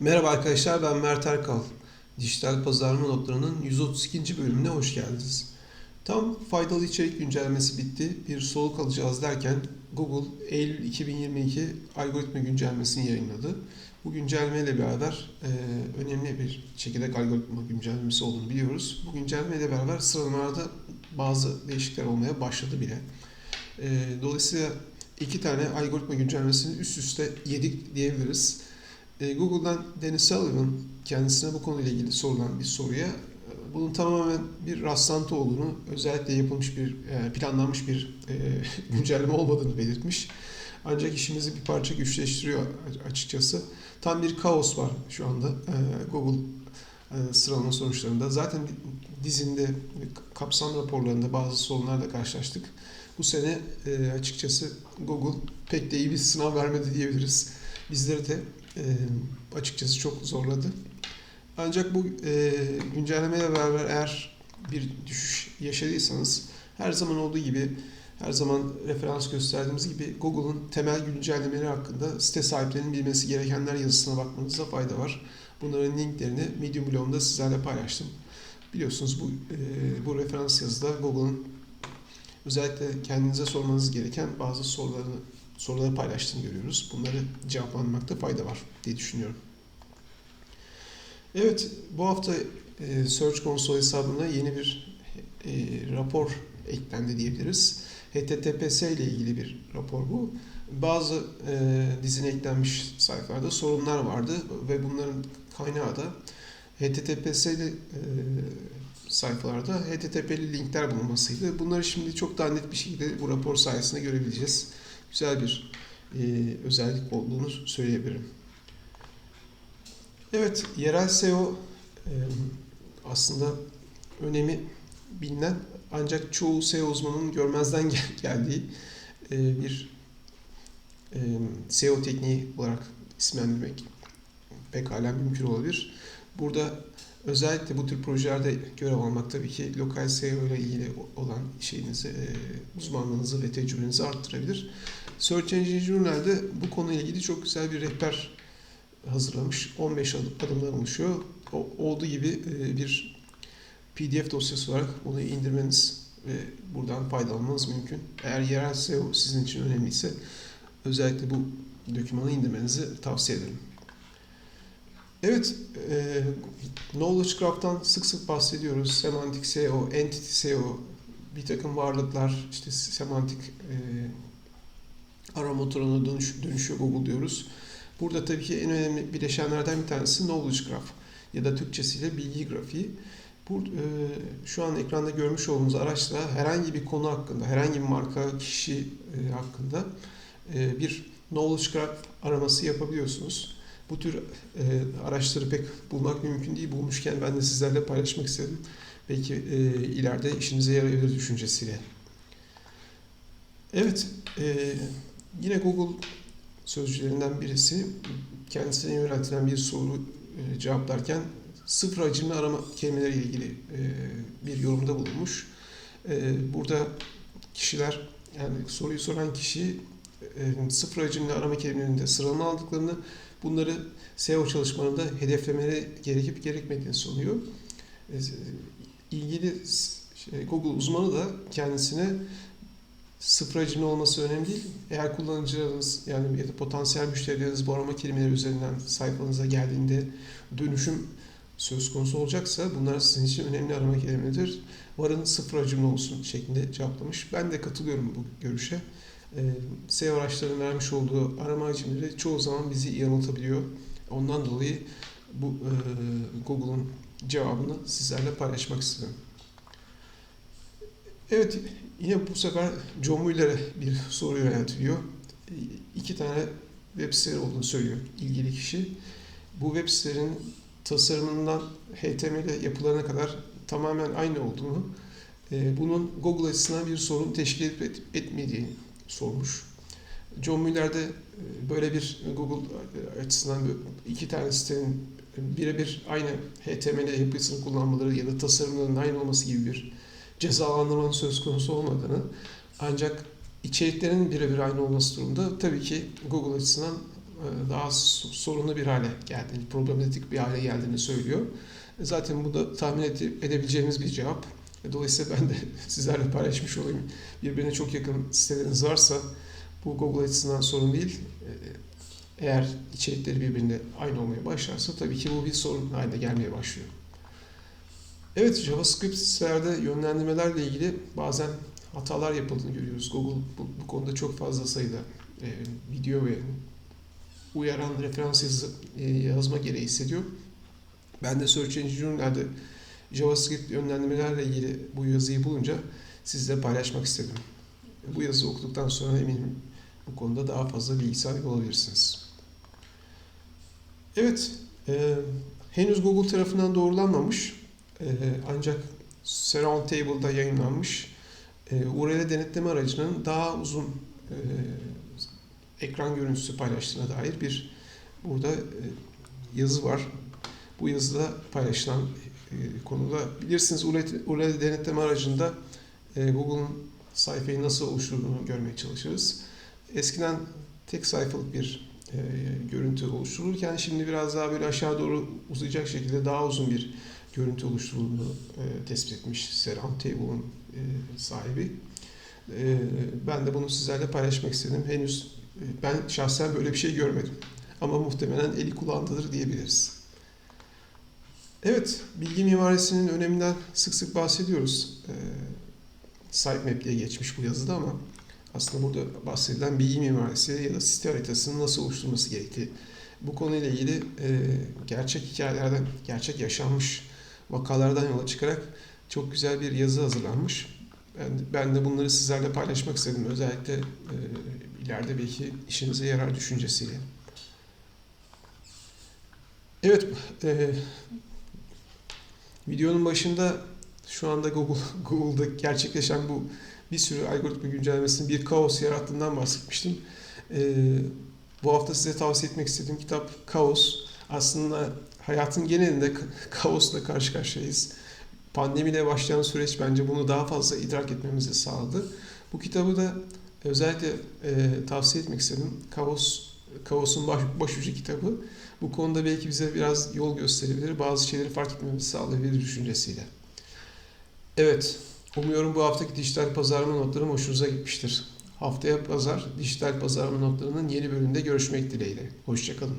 Merhaba arkadaşlar ben Mert Erkal. Dijital pazarlama notlarının 132. bölümüne hoş geldiniz. Tam faydalı içerik güncellemesi bitti. Bir soluk alacağız derken Google Eylül 2022 algoritma güncellemesini yayınladı. Bu güncellemeyle beraber e, önemli bir çekirdek algoritma güncellemesi olduğunu biliyoruz. Bu güncellemeyle beraber sıralamalarda bazı değişiklikler olmaya başladı bile. E, dolayısıyla iki tane algoritma güncellemesini üst üste yedik diyebiliriz. E, Google'dan Dennis Sullivan kendisine bu konuyla ilgili sorulan bir soruya e, bunun tamamen bir rastlantı olduğunu, özellikle yapılmış bir, e, planlanmış bir e, güncelleme olmadığını belirtmiş. Ancak işimizi bir parça güçleştiriyor açıkçası. Tam bir kaos var şu anda Google sıralama sonuçlarında. Zaten dizinde, kapsam raporlarında bazı sorunlarla karşılaştık. Bu sene açıkçası Google pek de iyi bir sınav vermedi diyebiliriz. Bizleri de açıkçası çok zorladı. Ancak bu e, güncellemeyle beraber eğer bir düşüş yaşadıysanız her zaman olduğu gibi her zaman referans gösterdiğimiz gibi Google'un temel güncellemeleri hakkında site sahiplerinin bilmesi gerekenler yazısına bakmanızda fayda var. Bunların linklerini Medium blogumda sizlerle paylaştım. Biliyorsunuz bu e, bu referans yazıda Google'un özellikle kendinize sormanız gereken bazı sorularını soruları paylaştığını görüyoruz. Bunları cevaplanmakta fayda var diye düşünüyorum. Evet, bu hafta e, Search Console hesabına yeni bir e, rapor eklendi diyebiliriz. HTTPS ile ilgili bir rapor bu. Bazı e, dizine eklenmiş sayfalarda sorunlar vardı ve bunların kaynağı da HTTPS'li e, sayfalarda HTTP'li linkler bulunmasıydı. Bunları şimdi çok daha net bir şekilde bu rapor sayesinde görebileceğiz. Güzel bir e, özellik olduğunu söyleyebilirim. Evet, yerel SEO e, aslında önemi bilinen ancak çoğu SEO uzmanının görmezden geldiği e, bir e, SEO tekniği olarak isimlendirmek pekala mümkün olabilir. Burada özellikle bu tür projelerde görev almak tabii ki lokal SEO ile ilgili olan şeyinizi, uzmanlığınızı ve tecrübenizi arttırabilir. Search Engine Journal'de bu konuyla ilgili çok güzel bir rehber hazırlamış. 15 adımdan oluşuyor. O, olduğu gibi e, bir PDF dosyası olarak bunu indirmeniz ve buradan faydalanmanız mümkün. Eğer yerel SEO sizin için önemliyse özellikle bu dokümanı indirmenizi tavsiye ederim. Evet, e, Knowledge Graph'tan sık sık bahsediyoruz. Semantik SEO, Entity SEO, bir takım varlıklar, işte semantik e, arama motoruna dönüş, dönüşüyor Google diyoruz. Burada tabii ki en önemli bileşenlerden bir tanesi Knowledge Graph ya da Türkçesiyle bilgi grafiği. Bu, e, şu an ekranda görmüş olduğunuz araçla herhangi bir konu hakkında, herhangi bir marka, kişi e, hakkında e, bir Knowledge Graph araması yapabiliyorsunuz. Bu tür e, araçları pek bulmak mümkün değil. Bulmuşken ben de sizlerle paylaşmak istedim. Belki e, ileride işinize yarayabilir düşüncesiyle. Evet, e, yine Google sözcülerinden birisi kendisine yöneltilen bir soru e, cevaplarken sıfır hacimli arama kelimeleri ilgili e, bir yorumda bulunmuş. E, burada kişiler yani soruyu soran kişi e, sıfır hacimli arama kelimelerinde sıralama aldıklarını bunları SEO çalışmalarında hedeflemeleri gerekip gerekmediğini sunuyor. E, ilgili şey, Google uzmanı da kendisine sıfır hacimli olması önemli değil. Eğer kullanıcılarınız yani ya da potansiyel müşterileriniz bu arama kelimeleri üzerinden sayfanıza geldiğinde dönüşüm söz konusu olacaksa bunlar sizin için önemli arama kelimedir. Varın sıfır hacimli olsun şeklinde cevaplamış. Ben de katılıyorum bu görüşe. SEO araçlarının vermiş olduğu arama hacimleri çoğu zaman bizi yanıltabiliyor. Ondan dolayı bu e, Google'un cevabını sizlerle paylaşmak istedim. Evet, yine bu sefer John Muller'e bir soru yöneltiliyor. İki tane web siteleri olduğunu söylüyor ilgili kişi. Bu web sitelerin tasarımından HTML yapılarına kadar tamamen aynı olduğunu, e, bunun Google açısından bir sorun teşkil etmediğini sormuş. John Muller de e, böyle bir Google açısından iki tane sitenin birebir aynı HTML yapısını kullanmaları ya da tasarımlarının aynı olması gibi bir cezalandırmanın söz konusu olmadığını ancak içeriklerin birebir aynı olması durumunda tabii ki Google açısından e, daha so- sorunlu bir hale geldiğini, problematik bir hale geldiğini söylüyor. E, Zaten bu da tahmin ede- edebileceğimiz bir cevap. E, Dolayısıyla ben de sizlerle paylaşmış olayım. Birbirine çok yakın siteleriniz varsa bu Google açısından sorun değil. E, Eğer içerikleri birbirine aynı olmaya başlarsa tabii ki bu bir sorun haline gelmeye başlıyor. Evet, JavaScript sitelerde yönlendirmelerle ilgili bazen hatalar yapıldığını görüyoruz. Google bu, bu konuda çok fazla sayıda e, video ve uyaran referans yazı, e, yazma gereği hissediyor. Ben de Search Engine Journal'de JavaScript yönlendirmelerle ilgili bu yazıyı bulunca sizle paylaşmak istedim. Bu yazıyı okuduktan sonra eminim bu konuda daha fazla bilgi sahibi olabilirsiniz. Evet, e, henüz Google tarafından doğrulanmamış e, ancak Surround Table'da yayınlanmış e, URL denetleme aracının daha uzun e, ekran görüntüsü paylaştığına dair bir burada e, yazı var. Bu yazıda paylaşılan e, konuda bilirsiniz URL, denetleme aracında e, Google'un sayfayı nasıl oluşturduğunu görmeye çalışırız. Eskiden tek sayfalık bir e, görüntü oluşturulurken şimdi biraz daha böyle aşağı doğru uzayacak şekilde daha uzun bir görüntü oluşturulduğunu e, tespit etmiş Seram Table'ın e, sahibi. E, ben de bunu sizlerle paylaşmak istedim. Henüz e, ben şahsen böyle bir şey görmedim. Ama muhtemelen eli kulağındadır diyebiliriz. Evet, bilgi mimarisinin öneminden sık sık bahsediyoruz. E, sitemap diye geçmiş bu yazıda ama aslında burada bahsedilen bilgi mimarisi ya da site haritasının nasıl oluşturulması gerektiği. Bu konuyla ilgili e, gerçek hikayelerden, gerçek yaşanmış vakalardan yola çıkarak çok güzel bir yazı hazırlanmış. Ben, ben de bunları sizlerle paylaşmak istedim. Özellikle e, ileride belki işinize yarar düşüncesiyle. Evet, e, videonun başında şu anda Google Google'da gerçekleşen bu bir sürü algoritma güncellemesinin bir kaos yarattığından bahsetmiştim. E, bu hafta size tavsiye etmek istediğim kitap Kaos. Aslında hayatın genelinde kaosla karşı karşıyayız. Pandemiyle başlayan süreç bence bunu daha fazla idrak etmemizi sağladı. Bu kitabı da özellikle e, tavsiye etmek istedim. Kaos, Kaos'un baş, başucu kitabı. Bu konuda belki bize biraz yol gösterebilir, bazı şeyleri fark etmemizi sağlayabilir düşüncesiyle. Evet, umuyorum bu haftaki dijital pazarlama notlarım hoşunuza gitmiştir. Haftaya pazar dijital pazarlama notlarının yeni bölümünde görüşmek dileğiyle. Hoşçakalın.